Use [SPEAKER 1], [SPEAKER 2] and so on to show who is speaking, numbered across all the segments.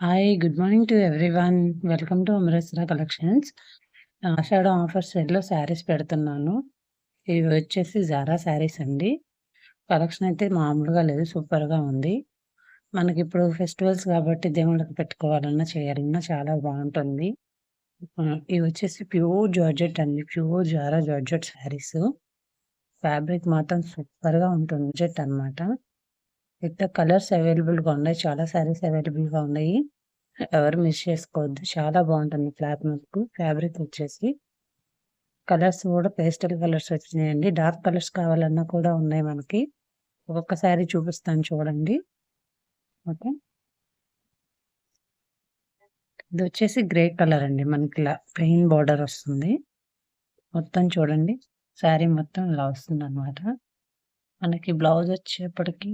[SPEAKER 1] Hi good morning to everyone welcome to Amareswara collections Ashadha offer సేల్లో sarees పెడుతున్నాను. ఇవి వచ్చేసి జారా శారీస్ అండి. కలెక్షన్ అయితే మామూలుగా లేదు సూపర్గా ఉంది. మనకి ఇప్పుడు ఫెస్టివల్స్ కాబట్టి దేవుళ్ళకి పెట్టుకోవాలన్నా చేయాలన్నా చాలా బాగుంటుంది. ఇవి వచ్చేసి ప్యూర్ జార్జెట్ అండి. ప్యూర్ జారా జార్జెట్ శారీస్. ఫ్యాబ్రిక్ మాత్రం సూపర్గా ఉంటుంది జెట్ అన్నమాట. ఇట్లా కలర్స్ అవైలబుల్గా ఉన్నాయి. చాలా శారీస్ అవైలబుల్గా ఉన్నాయి. ఎవరు మిస్ చేసుకోవద్దు. చాలా బాగుంటుంది ఫ్లాప్ మీకు ఫ్యాబ్రిక్ వచ్చేసి కలర్స్ కూడా పేస్టల్ కలర్స్ వచ్చినాయండి. డార్క్ కలర్స్ కావాలన్నా కూడా ఉన్నాయి మనకి. ఒక్కొక్క శారీ చూపిస్తాను చూడండి. ఓకే. ఇది వచ్చేసి గ్రే కలర్ అండి. మనకి ఇలా ప్లెయిన్ బార్డర్ వస్తుంది. మొత్తం చూడండి. శారీ మొత్తం ఇలా వస్తుంది అనమాట మనకి బ్లౌజ్ వచ్చేప్పటికి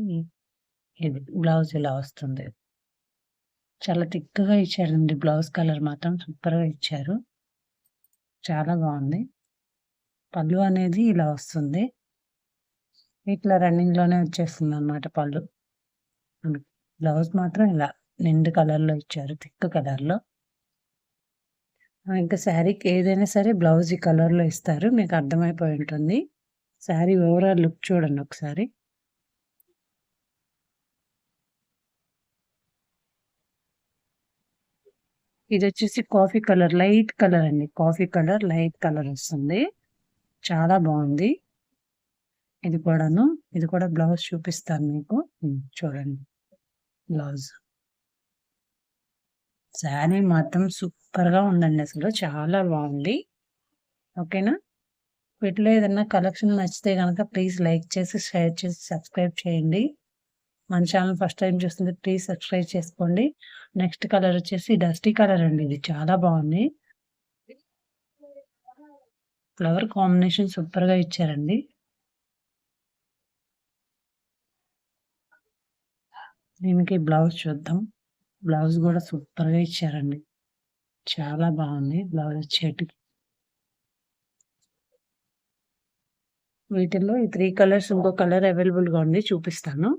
[SPEAKER 1] ఇది బ్లౌజ్ ఇలా వస్తుంది? చాలా థిక్గా ఇచ్చారండి. బ్లౌజ్ కలర్ మాత్రం సూపర్గా ఇచ్చారు. చాలా బాగుంది. పళ్ళు అనేది ఇలా వస్తుంది. ఇట్లా రన్నింగ్లోనే వచ్చేస్తుంది అనమాట పళ్ళు బ్లౌజ్ మాత్రం ఇలా నిండు కలర్లో ఇచ్చారు. థిక్ కలర్లో. ఇంకా శారీకి ఏదైనా సరే బ్లౌజ్ ఈ కలర్లో ఇస్తారు. మీకు అర్థమైపోయి ఉంటుంది. శారీ ఓవరాల్ లుక్ చూడండి ఒకసారి. ఇది వచ్చేసి కాఫీ కలర్ లైట్ కలర్ అండి. కాఫీ కలర్ లైట్ కలర్ వస్తుంది. చాలా బాగుంది. ఇది కూడాను ఇది కూడా బ్లౌజ్ చూపిస్తాను మీకు. చూడండి. బ్లౌజ్. శారీ మాత్రం సూపర్గా ఉందండి అసలు. చాలా బాగుంది. ఓకేనా? వీటిలో ఏదన్నా కలెక్షన్ నచ్చితే కనుక ప్లీజ్ లైక్ చేసి షేర్ చేసి సబ్స్క్రైబ్ చేయండి. మన ఛానల్ ఫస్ట్ టైం చూస్తుంటే ప్లీజ్ సబ్స్క్రైబ్ చేసుకోండి. నెక్స్ట్ కలర్ వచ్చేసి డస్టీ కలర్ అండి ఇది. చాలా బాగుంది. ఫ్లవర్ కాంబినేషన్ సూపర్గా ఇచ్చారండి. దీనికి బ్లౌజ్ చూద్దాం. బ్లౌజ్ కూడా సూపర్గా ఇచ్చారండి. చాలా బాగుంది బ్లౌజ్ వచ్చేటికి. వీటిల్లో ఈ త్రీ కలర్స్ ఇంకో కలర్ అవైలబుల్గా ఉంది. చూపిస్తాను.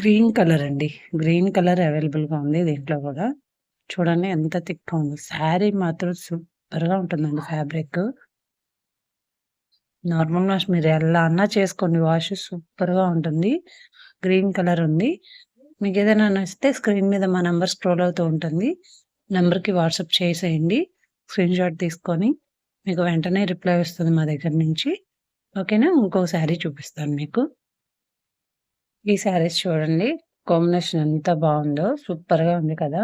[SPEAKER 1] గ్రీన్ కలర్ అండి. గ్రీన్ కలర్ అవైలబుల్గా ఉంది దీంట్లో కూడా. చూడండి ఎంత థిక్గా ఉంది. శారీ మాత్రం సూపర్గా ఉంటుందండి ఫ్యాబ్రిక్. నార్మల్ వాష్ మీరు ఎలా అన్నా చేసుకోండి. వాష్ సూపర్గా ఉంటుంది. గ్రీన్ కలర్ ఉంది. మీకు ఏదైనా నచ్చితే స్క్రీన్ మీద మా నెంబర్ స్క్రోల్ అవుతూ ఉంటుంది. నెంబర్కి వాట్సాప్ చేసేయండి. స్క్రీన్ షాట్ తీసుకొని మీకు వెంటనే రిప్లై వస్తుంది మా దగ్గర నుంచి. ఓకేనా? ఇంకో శారీ చూపిస్తాను మీకు. ఈ శారీస్ చూడండి. కాంబినేషన్ ఎంత బాగుందో సూపర్గా ఉంది కదా.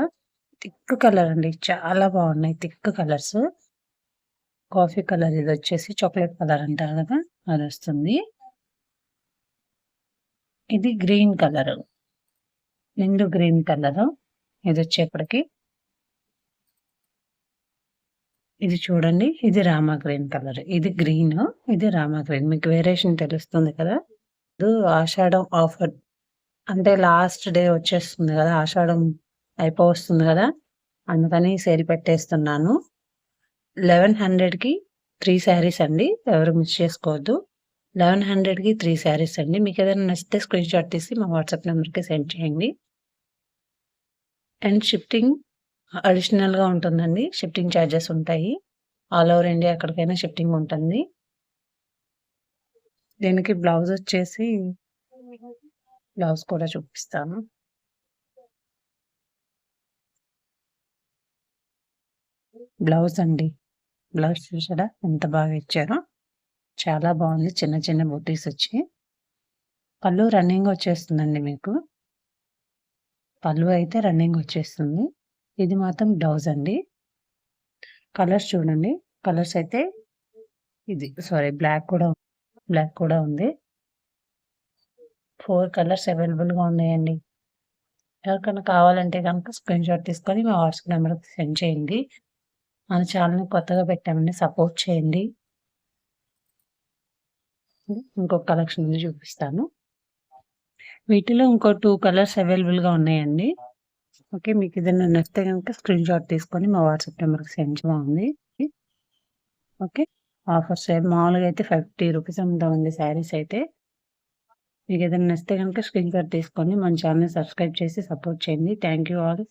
[SPEAKER 1] థిక్ కలర్ అండి. చాలా బాగున్నాయి థిక్ కలర్స్. కాఫీ కలర్ ఇది వచ్చేసి చాక్లెట్ కలర్ అంటారు కదా. అది వస్తుంది. ఇది గ్రీన్ కలర్. నిండు గ్రీన్ కలర్. ఇది వచ్చేప్పటికి ఇది చూడండి. ఇది రామా గ్రీన్ కలర్. ఇది గ్రీన్. ఇది రామా గ్రీన్. మీకు వేరియేషన్ తెలుస్తుంది కదా. ఆషాఢం ఆఫర్ అంటే లాస్ట్ డే వచ్చేస్తుంది కదా ఆషాఢం అయిపో వస్తుంది కదా అందుకని సేల్ పెట్టేస్తున్నాను. లెవెన్ హండ్రెడ్కి త్రీ శారీస్ అండి ఎవరు మిస్ చేసుకోవద్దు. లెవెన్ హండ్రెడ్కి త్రీ శారీస్ అండి మీకు ఏదైనా నచ్చితే స్క్రీన్ షాట్ తీసి మా వాట్సాప్ నెంబర్కి సెండ్ చేయండి. అండ్ షిఫ్టింగ్ అడిషనల్గా ఉంటుందండి షిఫ్టింగ్ ఛార్జెస్ ఉంటాయి. ఆల్ ఓవర్ ఇండియా ఎక్కడికైనా షిఫ్టింగ్ ఉంటుంది. దీనికి బ్లౌజ్ వచ్చేసి బ్లౌజ్ కూడా చూపిస్తాను. బ్లౌజ్ అండి. బ్లౌజ్ చూసారా? ఎంత బాగా ఇచ్చారో. చాలా బాగుంది. చిన్న చిన్న బుటీస్ వచ్చి. పళ్ళు రన్నింగ్ వచ్చేస్తుందండి మీకు. పళ్ళు అయితే రన్నింగ్ వచ్చేస్తుంది. ఇది మాత్రం బ్లౌజ్ అండి. కలర్స్ చూడండి. కలర్స్ అయితే ఇది సారీ బ్లాక్ కూడా బ్లాక్ కూడా ఉంది. ఫోర్ కలర్స్ అవైలబుల్గా ఉన్నాయండి. ఎవరికైనా కావాలంటే కనుక స్క్రీన్ షాట్ తీసుకొని మా వాట్సాప్ నెంబర్కి సెండ్ చేయండి. మన ఛానల్ని కొత్తగా పెట్టామండి సపోర్ట్ చేయండి. ఇంకొక కలెక్షన్ ఉంది చూపిస్తాను. వీటిలో ఇంకో టూ కలర్స్ అవైలబుల్గా ఉన్నాయండి. ఓకే మీకు ఏదైనా నచ్చితే కనుక స్క్రీన్ షాట్ తీసుకొని మా వాట్సాప్ నెంబర్కి సెండ్ చేయండి. ఓకే ఆఫర్స్ మామూలుగా అయితే ఫిఫ్టీ రూపీస్ ఉంది శారీస్ అయితే. మీకు ఏదైనా నచ్చితే కనుక స్క్రీన్ షాట్ తీసుకొని మన ఛానల్ని సబ్స్క్రైబ్ చేసి సపోర్ట్ చేయండి. Thank you all.